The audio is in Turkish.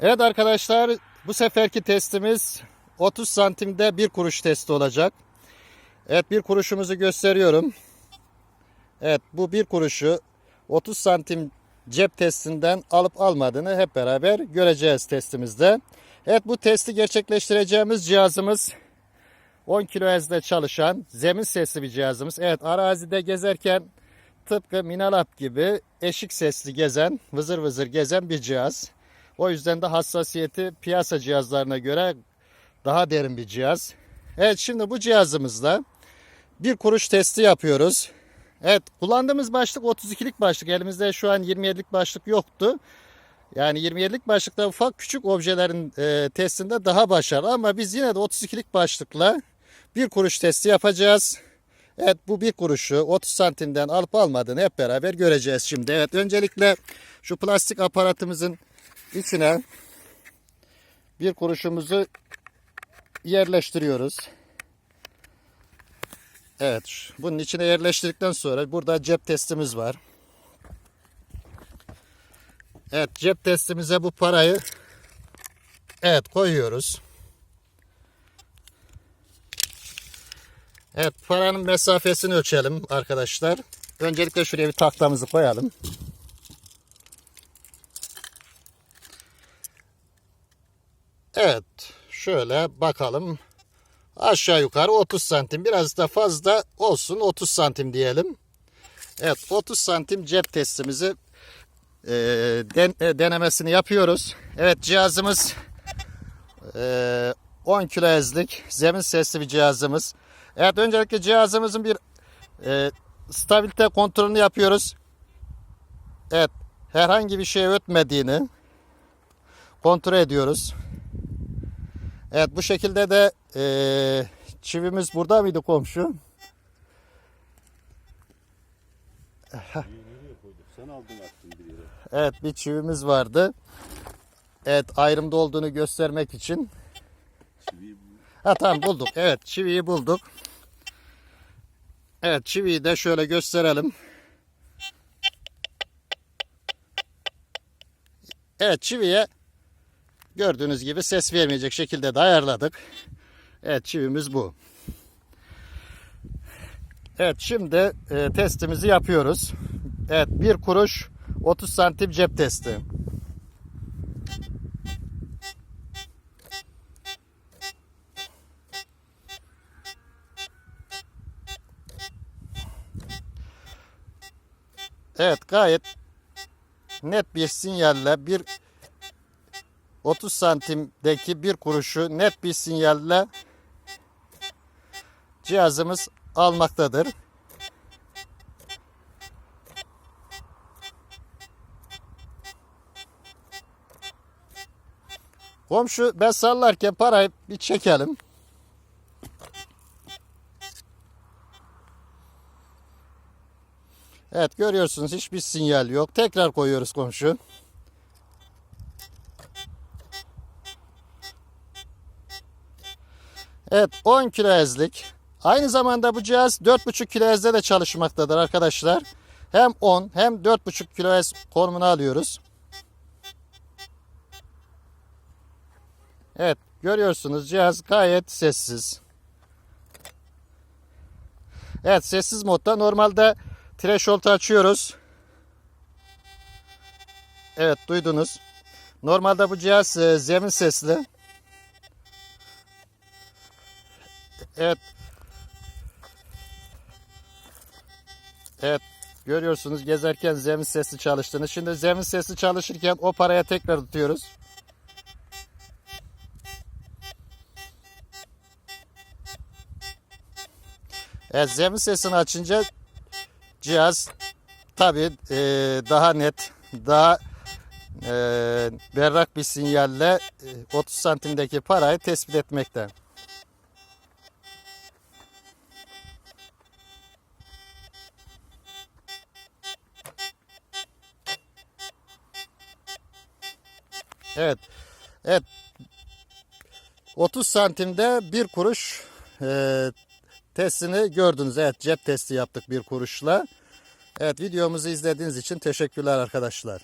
Evet arkadaşlar bu seferki testimiz 30 santimde bir kuruş testi olacak. Evet bir kuruşumuzu gösteriyorum. Evet bu bir kuruşu 30 santim cep testinden alıp almadığını hep beraber göreceğiz testimizde. Evet bu testi gerçekleştireceğimiz cihazımız 10 kHz'de çalışan zemin sesli bir cihazımız. Evet arazide gezerken tıpkı Minalab gibi eşik sesli gezen, vızır vızır gezen bir cihaz. O yüzden de hassasiyeti piyasa cihazlarına göre daha derin bir cihaz. Evet şimdi bu cihazımızla bir kuruş testi yapıyoruz. Evet kullandığımız başlık 32'lik başlık. Elimizde şu an 27'lik başlık yoktu. Yani 27'lik başlıkta ufak küçük objelerin e, testinde daha başarılı ama biz yine de 32'lik başlıkla bir kuruş testi yapacağız. Evet bu bir kuruşu 30 santimden alıp almadığını hep beraber göreceğiz şimdi. Evet öncelikle şu plastik aparatımızın içine bir kuruşumuzu yerleştiriyoruz. Evet bunun içine yerleştirdikten sonra burada cep testimiz var. Evet cep testimize bu parayı evet koyuyoruz. Evet paranın mesafesini ölçelim arkadaşlar. Öncelikle şuraya bir tahtamızı koyalım. Evet şöyle bakalım. Aşağı yukarı 30 santim biraz da fazla olsun 30 santim diyelim. Evet 30 santim cep testimizi e, den, e, denemesini yapıyoruz. Evet cihazımız e, 10 kHz'lik zemin sesli bir cihazımız. Evet öncelikle cihazımızın bir e, stabilite kontrolünü yapıyoruz. Evet herhangi bir şey ötmediğini kontrol ediyoruz. Evet bu şekilde de e, çivimiz burada mıydı komşu? Sen aldın attın bir yere. Evet bir çivimiz vardı. Evet ayrımda olduğunu göstermek için. Çiviyi Ha tamam bulduk. Evet çiviyi bulduk. Evet çiviyi de şöyle gösterelim. Evet çiviye gördüğünüz gibi ses vermeyecek şekilde de ayarladık. Evet çivimiz bu. Evet şimdi e, testimizi yapıyoruz. Evet bir kuruş 30 santim cep testi. Evet gayet net bir sinyalle bir 30 santimdeki bir kuruşu net bir sinyalle cihazımız almaktadır. Komşu ben sallarken parayı bir çekelim. Evet görüyorsunuz hiçbir sinyal yok. Tekrar koyuyoruz komşu. Evet 10 kHz'lik. Aynı zamanda bu cihaz 4.5 kHz'de de çalışmaktadır arkadaşlar. Hem 10 hem 4.5 kHz konumunu alıyoruz. Evet görüyorsunuz cihaz gayet sessiz. Evet sessiz modda normalde threshold'u açıyoruz. Evet duydunuz. Normalde bu cihaz e, zemin sesli. Evet. Evet görüyorsunuz gezerken zemin sesli çalıştığını. Şimdi zemin sesli çalışırken o paraya tekrar tutuyoruz. Evet zemin sesini açınca cihaz tabi daha net, daha e, berrak bir sinyalle e, 30 santimdeki parayı tespit etmekte. Evet. Evet. 30 santimde bir kuruş e, testini gördünüz. Evet cep testi yaptık bir kuruşla. Evet videomuzu izlediğiniz için teşekkürler arkadaşlar.